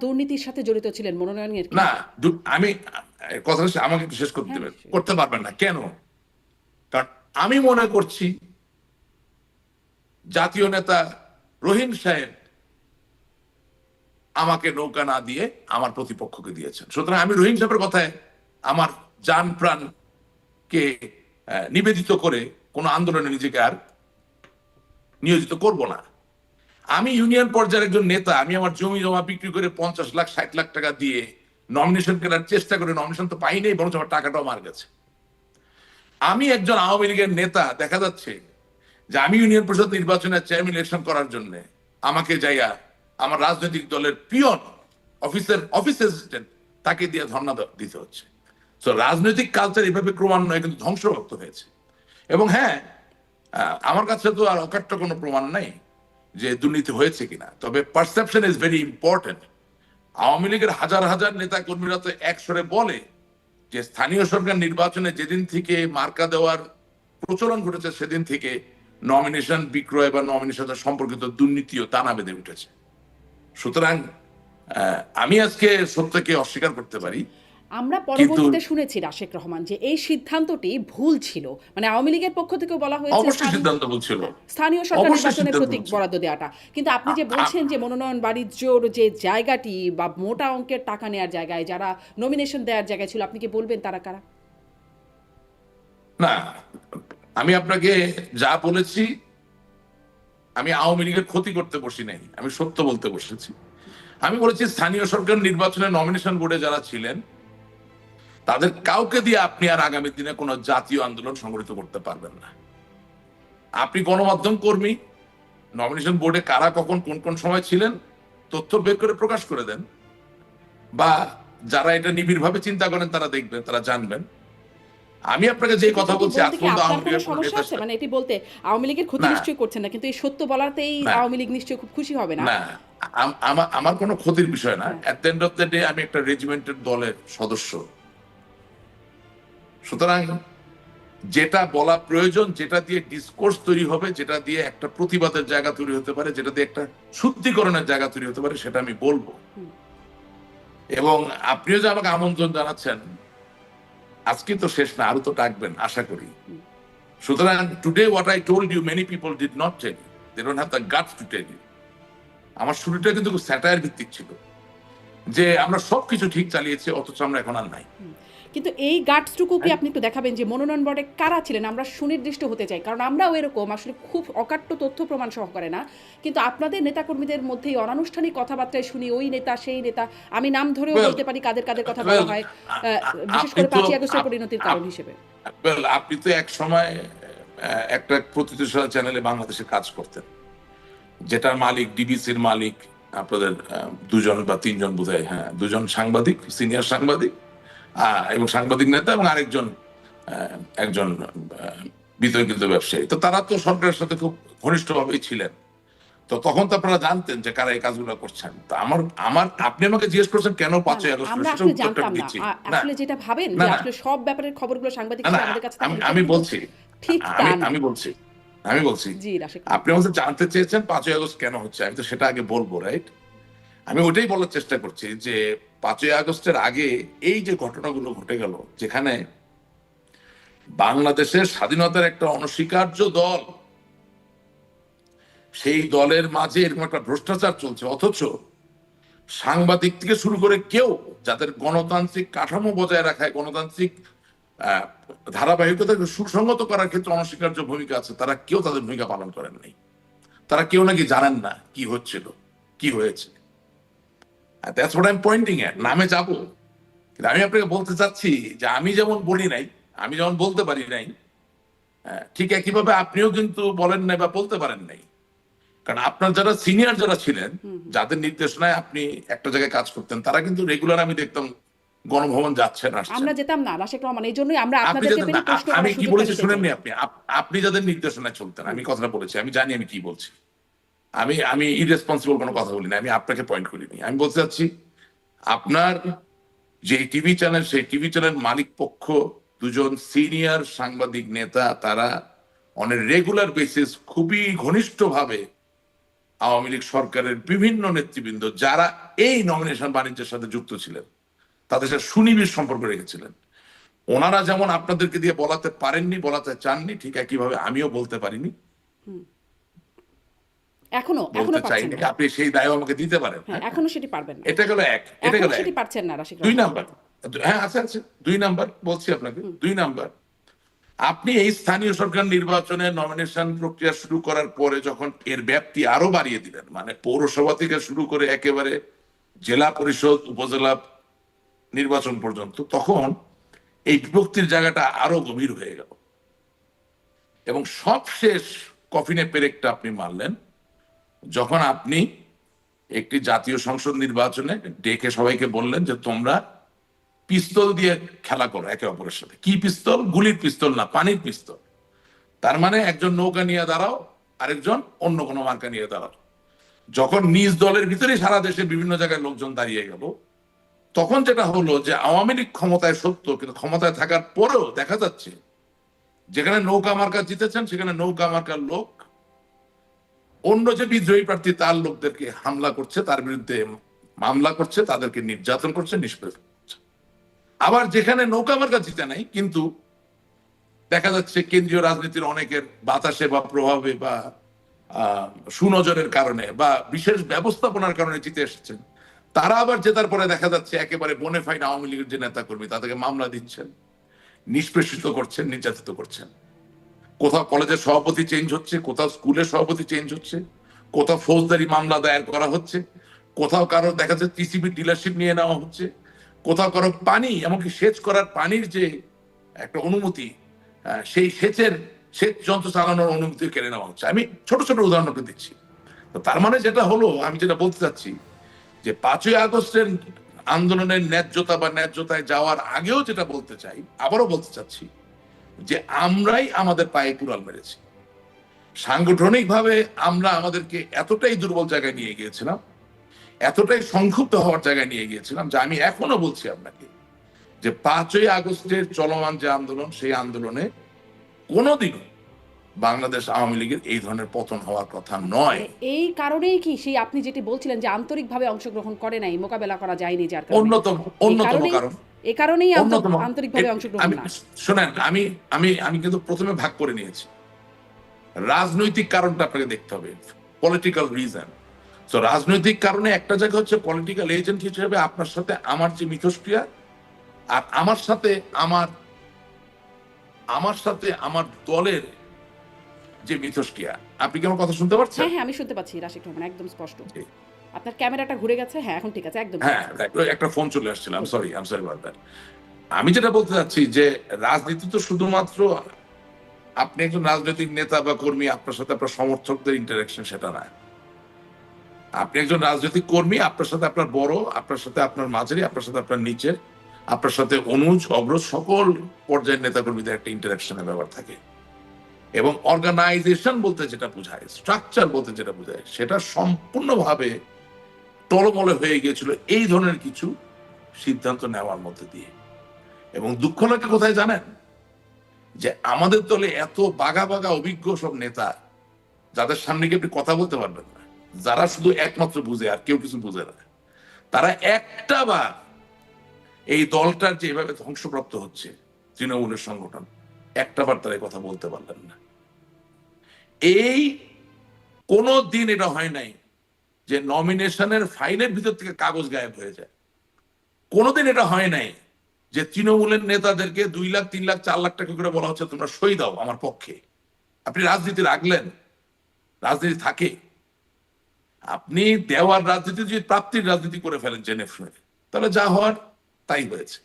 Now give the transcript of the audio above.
দুর্নীতির সাথে জড়িত ছিলেন মনোনয়নের না আমি কথা আমাকে একটু শেষ করতে হ্যাঁ, দেবেন। করতে পারবেন না। কেন? কারণ আমি মনে করছি জাতীয় নেতা রহিম সাহেব আমাকে নৌকা না দিয়ে আমার প্রতিপক্ষকে দিয়েছেন। সুতরাং আমি রহিম সাহেবের কথায় আমার যান প্রাণ কে নিবেদিত করে কোন আন্দোলনে নিজেকে আর নিয়োজিত করব না। আমি ইউনিয়ন পর্যায়ের একজন নেতা, আমি আমার জমি জমা বিক্রি করে পঞ্চাশ লাখ, ষাট লাখ টাকা দিয়ে নমিনেশন কেনার চেষ্টা করে নমিনেশন তো পাই নাই বরঞ্চ আমার টাকাটাও মার গেছে। আমি একজন আওয়ামী লীগের নেতা, দেখা যাচ্ছে যে আমি ইউনিয়ন পরিষদ নির্বাচনের চেয়ারম্যান ইলেকশন করার জন্য আমাকে যাইয়া আমার রাজনৈতিক দলের পিয়ন অফিসের অফিস অ্যাসিস্ট্যান্ট তাকে দিয়ে ধর্ণা দিতে হচ্ছে। তো রাজনৈতিক কালচার এভাবে ক্রমান্বয়ে কিন্তু ধ্বংসপ্রাপ্ত হয়েছে। এবং হ্যাঁ আমার কাছে তো আর অকাট্য কোনো প্রমাণ নাই। যে দুর্নীতি হয়েছে কিনা। তবে perception is very important Awami লীগের হাজার হাজার নেতা কর্মীরা তো একসরে বলে যে স্থানীয় সরকার নির্বাচনে যেদিন থেকে মার্কা দেওয়ার প্রচলন ঘটেছে, সেদিন থেকে নমিনেশন বিক্রয় বা নমিনেশন সম্পর্কিত দুর্নীতিও টানা বেঁধে উঠেছে। সুতরাং আমি আজকে সত্যকে অস্বীকার করতে পারি আমরা পরবর্তীতে শুনেছি রাশেক রহমান যে এই সিদ্ধান্তটি ভুল ছিল। মানে আওয়ামী লীগের পক্ষ থেকে বলা হয়েছে সিদ্ধান্ত বলছিল স্থানীয় সরকার নির্বাচনের প্রতীক বরাদ্দ দেওয়াটা। কিন্তু আপনি যে বলছেন যে মনোনয়ন বাণিজ্যর যে জায়গাটি বা মোটা অঙ্কের টাকা নেওয়ার জায়গায় যারা নমিনেশন দেওয়ার জায়গায় ছিল আপনি কি বলবেন তারা কারা? না আমি আপনাকে যা বলেছি আমি আওয়ামী লীগের ক্ষতি করতে বসি নাই। আমি সত্য বলতে বসেছি। আমি বলেছি স্থানীয় সরকার নির্বাচনে নমিনেশন বোর্ডে যারা ছিলেন তাদের কাউকে দিয়ে আপনি আর আগামী দিনে কোনো জাতীয় আন্দোলন সংগঠিত করতে পারবেন না। আপনি গণমাধ্যম কর্মী নমিনেশন বোর্ডে কারা কখন কোন কোন সময় ছিলেন তথ্য বের করে প্রকাশ করে দেন বা যারা এটা নিবিড় ভাবে চিন্তা করেন তারা দেখবেন তারা জানবেন। আমি আপনাকে যে কথা বলছি সমস্যা মানে এটি বলতে আওয়ামী লীগের ক্ষতি। নিশ্চয়ই করছেন না কিন্তু এই সত্য বলাতেই আওয়ামী লীগ নিশ্চয়ই খুব খুশি হবে না? আমার কোনো ক্ষতির বিষয় না। At the end of the day আমি একটা রেজিমেন্টের দলের সদস্য। সুতরাং যেটা বলা প্রয়োজন, যেটা দিয়ে ডিসকোর্স তৈরি হবে, যেটা দিয়ে একটা প্রতিবাদের জায়গা তৈরি হতে পারে, যেটা দিয়ে একটা শুদ্ধিকরণের জায়গা তৈরি হতে পারে, সেটা আমি বলব। এবং আপনিও যে আমাকে আমন্ত্রণ জানাচ্ছেন, আজকে তো শেষ না আরও তো ডাকবেন, আশা করি। সুতরাং today what I told you many people did not tell you they don't have the guts to tell you আমার শুরুটা কিন্তু স্যাটায়ার ভিত্তিক ছিল। যে আমরা সবকিছু ঠিক চালিয়েছি, অথচ আমরা এখন আর নাই। কিন্তু এই গার্ডসটুকু। কি আপনি একটু দেখাবেন যে মনোনয়ন বোর্ডে কারা ছিলেন আমরা সুনির্দিষ্ট হতে চাই কারণ আমরাও এরকম আসলে খুব অকাট্য তথ্য প্রমাণ সহকারে না কিন্তু আপনাদের নেতাকর্মীদের মধ্যেই অনানুষ্ঠানিক কথাবার্তায় শুনি ওই নেতা সেই নেতা আমি নাম ধরেও বলতে পারি কাদের কাদের কথা বলা হয় বিশেষ করে পাঁচই আগস্টের পরিণতির কারণ হিসেবে আপনি তো এক সময় একটা প্রতিষ্ঠান চ্যানেলে বাংলাদেশে কাজ করতেন যেটার মালিক ডিবিসির মালিক আপনাদের দুজন বা তিনজন বোধহয় হ্যাঁ দুজন সাংবাদিক সিনিয়র সাংবাদিক এবং সাংবাদিক নেতা এবং আরেকজন একজন বিতর্কিত ব্যবসায়ী। তো তারা তো সরকারের সাথে খুব ঘনিষ্ঠভাবেই ছিলেন। তো তখন তো আপনারা জানতেন যে কারা এই কাজগুলো করছেন। তো আমার আমার আপনি আমাকে জিজ্ঞেস করছেন কেন পাঁচই আগস্ট আমরা আসলে জানতাম না। যেটা ভাবেন যে। আসলে সব ব্যাপারের খবরগুলো সাংবাদিক আমাদের কাছে আমি বলছি ঠিক আমি বলছি আমি বলছি আপনি আমাদের জানতে চেয়েছেন পাঁচই আগস্ট কেন হচ্ছে আমি তো সেটা আগে বলব রাইট? আমি ওটাই বলার চেষ্টা করছি যে পাঁচই আগস্টের আগে এই যে ঘটনাগুলো ঘটে গেল, যেখানে বাংলাদেশের স্বাধীনতার একটা অনস্বীকার্য দল, সেই দলের মাঝে এরকম একটা ভ্রষ্টাচার চলছে, অথচ সাংবাদিক থেকে শুরু করে কেউ যাদের গণতান্ত্রিক কাঠামো বজায় রাখায়, গণতান্ত্রিক ধারাবাহিকতাকে সুসংগত করার ক্ষেত্রে অনস্বীকার্য ভূমিকা আছে, তারা কেউ তাদের ভূমিকা পালন করেন নাই। তারা কেউ নাকি জানেন না কি হচ্ছিল, কি হয়েছে। That's what I am pointing at নামে যাব। কিন্তু আমি আপনাকে বলতে চাচ্ছি যে আমি যেমন বলি নাই আমি যেমন বলতে পারি নাই ঠিক একইভাবে আপনিও কিন্তু বলেন নাই বা বলতে পারেন নাই। কারণ আপনার যারা সিনিয়র যারা ছিলেন যাদের নির্দেশনায় আপনি একটা জায়গায় কাজ করতেন তারা কিন্তু রেগুলার আমি দেখতাম গণভবন যাচ্ছেন আমরা যেতাম না রাশেক রহমান এই জন্যই আমরা আপনি আপনাদেরকে পেলে প্রশ্ন আমি কি বলেছি শুনেননি আপনি? আপনি যাদের নির্দেশনায় চলতেন আমি কথাটা বলেছি আমি জানি আমি কি বলছি। আমি আমি ইরেসপন্সিবল কোনো কথা বলিনি, আমি আপনাকে পয়েন্ট করিনি। আমি বলতে চাচ্ছি, আপনার যে টিভি চ্যানেল সেই টিভি চ্যানেল মালিক পক্ষ, দুজন সিনিয়র সাংবাদিক নেতা, তারা অন রেগুলার বেসিস খুবই ঘনিষ্ঠভাবে আওয়ামী লীগ সরকারের বিভিন্ন নেতৃবৃন্দ, যারা এই নমিনেশন বাণিজ্যের সাথে যুক্ত ছিলেন, তাদের সাথে সুনিবিড় সম্পর্ক রেখেছিলেন। ওনারা যেমন আপনাদেরকে দিয়ে বলাতে পারেননি, বলাতে চাননি, ঠিক একইভাবে আমিও বলতে পারিনি। এখনও এখনও পারছেন না। আপনি সেই আমাকে দিতে পারেন হ্যাঁ এখনও সেটি পারবেন না। এটা গেল এক এটা গেল সেটি পারছেন না রাশিক দুই নাম্বার। হ্যাঁ দুই নাম্বার বলছি আপনাকে। দুই নাম্বার। আপনি এই স্থানীয় সরকার নির্বাচনে নমিনেশন প্রক্রিয়া শুরু করার পরে যখন এর ব্যাপ্তি আরও বাড়িয়ে দিলেন মানে পৌরসভা থেকে শুরু করে একেবারে জেলা পরিষদ উপজেলা নির্বাচন পর্যন্ত তখন এই বিভক্তির জায়গাটা আরও গভীর হয়ে গেল। এবং সবশেষ কফিনে পেরেকটা আপনি মারলেন যখন আপনি একটি জাতীয় সংসদ নির্বাচনে ডেকে সবাইকে বললেন যে তোমরা পিস্তল দিয়ে খেলা করো একে অপরের সাথে। কি পিস্তল? গুলির পিস্তল না, পানির পিস্তল। তার মানে একজন নৌকা নিয়ে দাঁড়াও, আরেকজন অন্য কোনো মার্কা নিয়ে দাঁড়াও। যখন নিজ দলের ভিতরে সারা দেশে বিভিন্ন জায়গায় লোকজন দাঁড়িয়ে গেল, তখন যেটা হলো যে আওয়ামী লীগ ক্ষমতায় সত্য, কিন্তু ক্ষমতায় থাকার পরেও দেখা যাচ্ছে, যেখানে নৌকা মার্কা জিতেছেন, সেখানে নৌকা মার্কার লোক অন্য যে বিদ্রোহী প্রার্থী, তার লোকদেরকে হামলা করছে, তার বিরুদ্ধে মামলা করছে, তাদেরকে নির্যাতন করছে নিষ্পেষণ করছে। আবার যেখানে নৌকা মার্কা জিতে নাই, কিন্তু দেখা যাচ্ছে কেন্দ্রীয় রাজনীতির অনেকের বাতাসে বা প্রভাবে বা সুনজরের কারণে বা বিশেষ ব্যবস্থাপনার কারণে জিতে এসেছেন। তারা আবার জেতার পরে দেখা যাচ্ছে একেবারে বনেফাইড আওয়ামী লীগের যে নেতা কর্মী তাদেরকে মামলা দিচ্ছেন, নিষ্পেষিত করছেন, নির্যাতিত করছেন। কোথাও কলেজের সভাপতি চেঞ্জ হচ্ছে, কোথাও স্কুলের সভাপতি চেঞ্জ হচ্ছে, কোথাও ফৌজদারি মামলা দায়ের করা হচ্ছে, কোথাও কারও দেখা যাচ্ছে টিসিবি ডিলারশিপ নিয়ে নেওয়া হচ্ছে, কোথাও কারও পানি, এমনকি সেচ করার পানির যে একটা অনুমতি সেই সেচের সেচ যন্ত্র চালানোর অনুমতি কেড়ে নেওয়া হচ্ছে। আমি ছোট ছোট উদাহরণ আপনাকে দিচ্ছি তার মানে যেটা হলো, আমি যেটা বলতে চাচ্ছি, যে পাঁচই আগস্টের আন্দোলনের ন্যায্যতা বা ন্যায্যতায় যাওয়ার আগেও যেটা বলতে চাই, আবারও বলতে চাচ্ছি যে আমরাই আমাদের পায়ে কুড়াল মেরেছি। সাংগঠনিকভাবে আমরা আমাদেরকে এতটাই দুর্বল জায়গায় নিয়ে গিয়েছিলাম এতটাই সংক্ষুব্ধ হওয়ার জায়গায় নিয়ে গিয়েছিলাম যে আমি এখনও বলছি আপনাকে যে পাঁচই আগস্টের চলমান যে আন্দোলন সেই আন্দোলনে কোনোদিনও বাংলাদেশ আওয়ামী লীগের এই ধরনের পতন হওয়ার কথা নয়। এই কারণেই কি সেই আপনি যেটি বলছিলেন যে আন্তরিকভাবে অংশগ্রহণ করে নাই মোকাবেলা করা যায়নি যার অন্যতম অন্যতম কারণ। এ কারণেই আন্তরিকভাবে অংশগ্রহণ শোনেন আমি আমি আমি কিন্তু প্রথমে ভাগ করে নিয়েছি। রাজনৈতিক কারণটা আপনাকে দেখতে হবে পলিটিক্যাল রিজন তো রাজনৈতিক কারণে একটা জায়গা হচ্ছে পলিটিক্যাল এজেন্ট হিসেবে আপনার সাথে আমার যে মিথস্ক্রিয়া আর আমার সাথে আমার আমার সাথে আমার দলের যে মিথস্ক্রিয়া। আপনি কি আমার কথা শুনতে পাচ্ছেন হ্যাঁ হ্যাঁ আমি শুনতে পাচ্ছি রাশিক রহমান একদম স্পষ্ট। আপনার ক্যামেরাটা ঘুরে গেছে? হ্যাঁ এখন ঠিক আছে, একদম হ্যাঁ একটা- ফোন চলে আসছিল um sorry um sorry that আমি যেটা বলতে চাচ্ছি যে, রাজনীতি তো শুধুমাত্র আপনি একজন রাজনৈতিক নেতা বা কর্মী, আপনার সাথে আপনার সমর্থকদের ইন্টারাকশন সেটা না আপনি একজন রাজনৈতিক কর্মী, আপনার সাথে আপনার বড়, আপনার সাথে আপনার মাঝারি, আপনার সাথে আপনার নিচের, আপনার সাথে অনুজ, অগ্রজ, সকল পর্যায়ের নেতা কর্মীদের একটা ইন্টারাকশনের ব্যাপার থাকে। এবং অর্গানাইজেশন বলতে যেটা বোঝায় স্ট্রাকচার বলতে যেটা বোঝায়, সেটা সম্পূর্ণভাবে টলমলে হয়ে গিয়েছিল এই ধরনের কিছু সিদ্ধান্ত নেওয়ার মধ্যে দিয়ে। এবং দুঃখ লাগে কোথায় জানেন? যে আমাদের দলে এত বাগা বাগা অভিজ্ঞ সব নেতা, যাদের সামনে গিয়ে আপনি কথা বলতে পারবেন না, যারা শুধু একমাত্র বুঝে আর কেউ কিছু বুঝে না, তারা একটা বার এই দলটার যেভাবে ধ্বংসপ্রাপ্ত হচ্ছে, তৃণমূলের সংগঠন, একটা বার তারা কথা বলতে পারলেন না। এই কোনো দিন এটা হয় নাই যে নমিনেশনের ফাইলের ভিতর থেকে কাগজ গায়েব হয়ে যায়। কোনোদিন এটা হয় নাই যে তৃণমূলের নেতাদেরকে দুই লাখ, তিন লাখ, চার লাখ টাকা করে বলা হচ্ছে, তোমরা সই দাও আমার পক্ষে। আপনি রাজনীতি রাখলেন, রাজনীতি থাকে। আপনি দেওয়ার রাজনীতি যদি প্রাপ্তির রাজনীতি করে ফেলেন, জেনে শুনে তাহলে যা হওয়ার তাই হয়েছে।